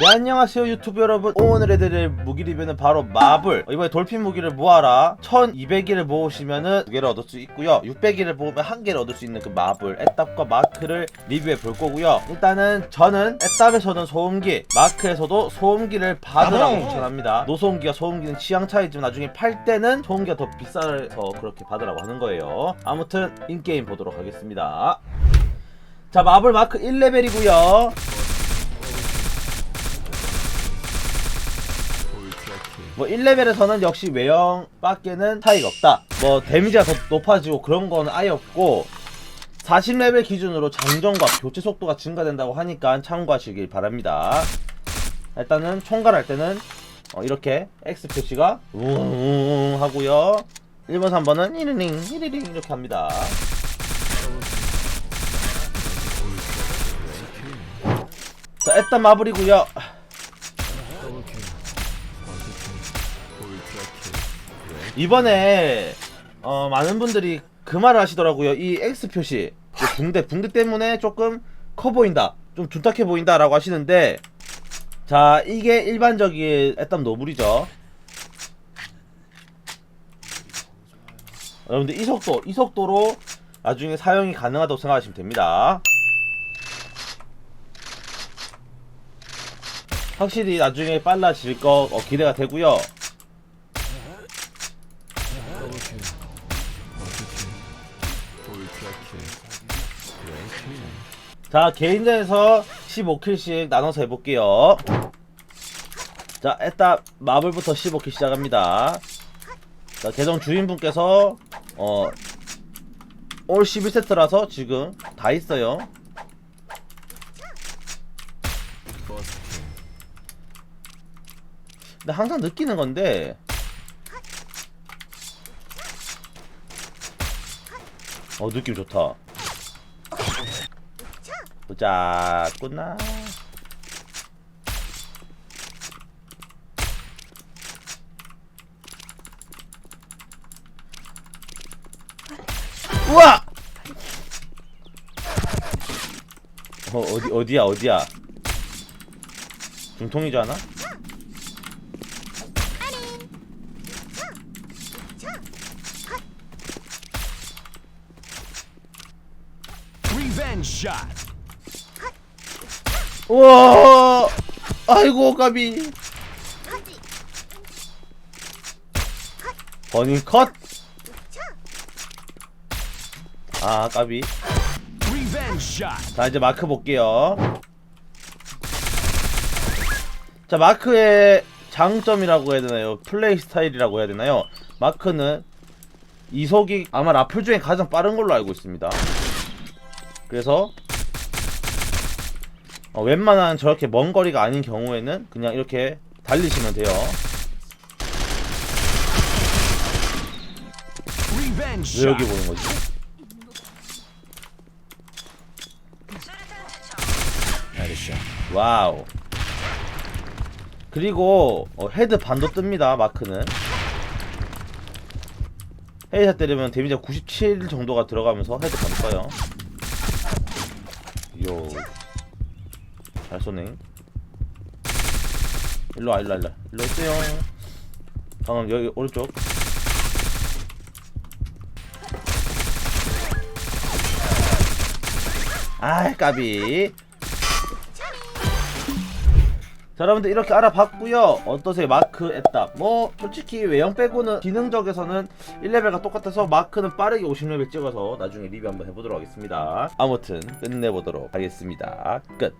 네 안녕하세요 유튜브 여러분. 오늘 해드릴 무기 리뷰는 바로 마블. 이번에 돌핀 무기를 모아라. 1200개를 모으시면은 2개를 얻을 수 있고요. 600개를 모으면 1개를 얻을 수 있는 그 마블 애답과 마크를 리뷰해 볼 거고요. 일단은 저는 애답에서는 소음기 마크에서도 소음기를 받으라고 추천합니다. 노소음기와 소음기는 취향 차이지만 나중에 팔 때는 소음기가 더 비싸서 그렇게 받으라고 하는 거예요. 아무튼 인게임 보도록 하겠습니다. 자 마블 마크 1레벨이고요 뭐 1레벨에서는 역시 외형 밖에는 차이가 없다. 뭐 데미지가 더 높아지고 그런 거는 아예 없고 40레벨 기준으로 장전과 교체 속도가 증가된다고 하니까 참고하시길 바랍니다. 일단은 총괄할 때는 어, 이렇게 X 표시가 웅 하고요. 1번 3번은 이리링 이리링 이렇게 합니다. 자 일단 마블이고요. 이번에 어, 많은 분들이 그 말을 하시더라고요. 이 X 표시 이 붕대 붕대 때문에 조금 커 보인다, 좀 둔탁해 보인다라고 하시는데 자 이게 일반적인 애땀 노블이죠. 여러분들 이 속도 이 속도로 나중에 사용이 가능하다고 생각하시면 됩니다. 확실히 나중에 빨라질 거 어, 기대가 되고요. 자 개인전에서 15킬씩 나눠서 해볼게요. 자 일단 마블부터 15킬 시작합니다. 자 계정 주인분께서 어 올 11세트라서 지금 다 있어요. 근데 항상 느끼는 건데 어 느낌 좋다. 꾸나. 우와! 어 어디 어디야 어디야? 중통이지 않아? Shot. 우와. 아이고 까비. 버닝 컷! 아 까비. 자 이제 마크 볼게요. 자 마크의 장점이라고 해야 되나요? 플레이 스타일이라고 해야 되나요? 마크는 이속이 아마 라플 중에 가장 빠른 걸로 알고 있습니다 그래서 어, 웬만한 저렇게 먼 거리가 아닌 경우에는 그냥 이렇게 달리시면 돼요 왜 여기. 보는 거지? 와우. 그리고 어, 헤드 반도 뜹니다. 마크는. 헤드샷 때리면 데미지가 97 정도가 들어가면서 헤드 반도 떠요. 요. 잘 쏘네. 일로 와, 일로 와, 일로 와. 일로 오세요. 방금 여기 오른쪽. 아 까비 자 여러분들 이렇게 알아봤고요. 어떠세요? 마크 애답 뭐 솔직히 외형 빼고는 기능적에서는 1레벨과 똑같아서 마크는 빠르게 50레벨 찍어서 나중에 리뷰 한번 해보도록 하겠습니다. 아무튼 끝내보도록 하겠습니다. 끝